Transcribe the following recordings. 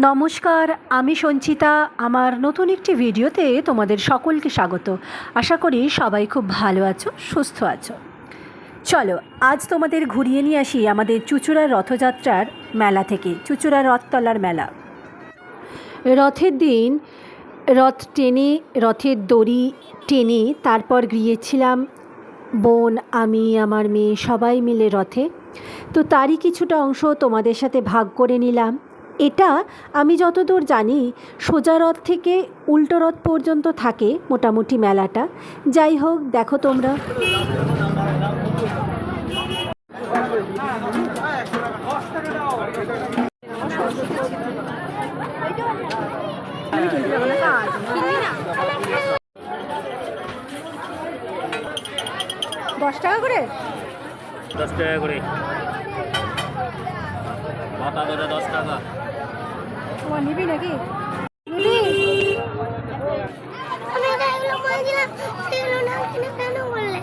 নমস্কার, আমি সঞ্চিতা। আমার নতুন একটি ভিডিওতে তোমাদের সকলকে স্বাগত। আশা করি সবাই খুব ভালো আছো, সুস্থ আছো। চলো, আজ তোমাদের ঘুরিয়ে নিয়ে আসি আমাদের চুচুড়ার রথযাত্রার মেলা থেকে, চুচুড়া রথতলার মেলা। রথের দিন রথ টেনে, রথের দড়ি টেনে তারপর গিয়েছিলাম। বোন, আমি, আমার মেয়ে সবাই মিলে রথে। তো তারই কিছুটা অংশ তোমাদের সাথে ভাগ করে নিলাম। এটা আমি যতদূর জানি, সোজা রথ থেকে উল্টো রথ পর্যন্ত থাকে মোটামুটি মেলাটা। যাই হোক, দেখো তোমরা। দশ টাকা করে? দশ টাকা করে। দশ টাকা। তোমার নিবি নাকি? আমি বললে?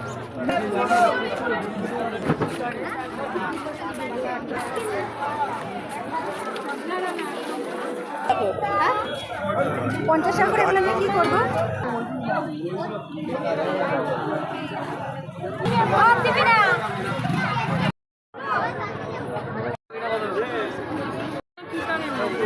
পঞ্চাশ করে এগুলো নিয়ে কী করব দিবি না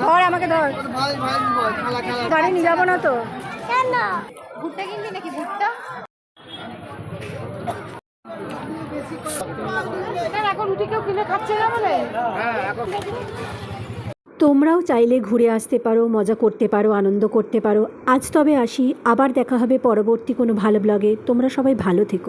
ধর আমাকে ধর। গাড়ি নিয়ে যাব না তো। কেন? ভুট্টা কিনবি নাকি ভুট্টা? এখন রুটি কেউ কিনে খাচ্ছে না বলে? তোমরাও চাইলে ঘুরে আসতে পারো, মজা করতে পারো, আনন্দ করতে পারো। আজ তবে আসি, আবার দেখা হবে পরবর্তী কোনো ভালো ব্লগে তোমরা সবাই ভালো থেকো।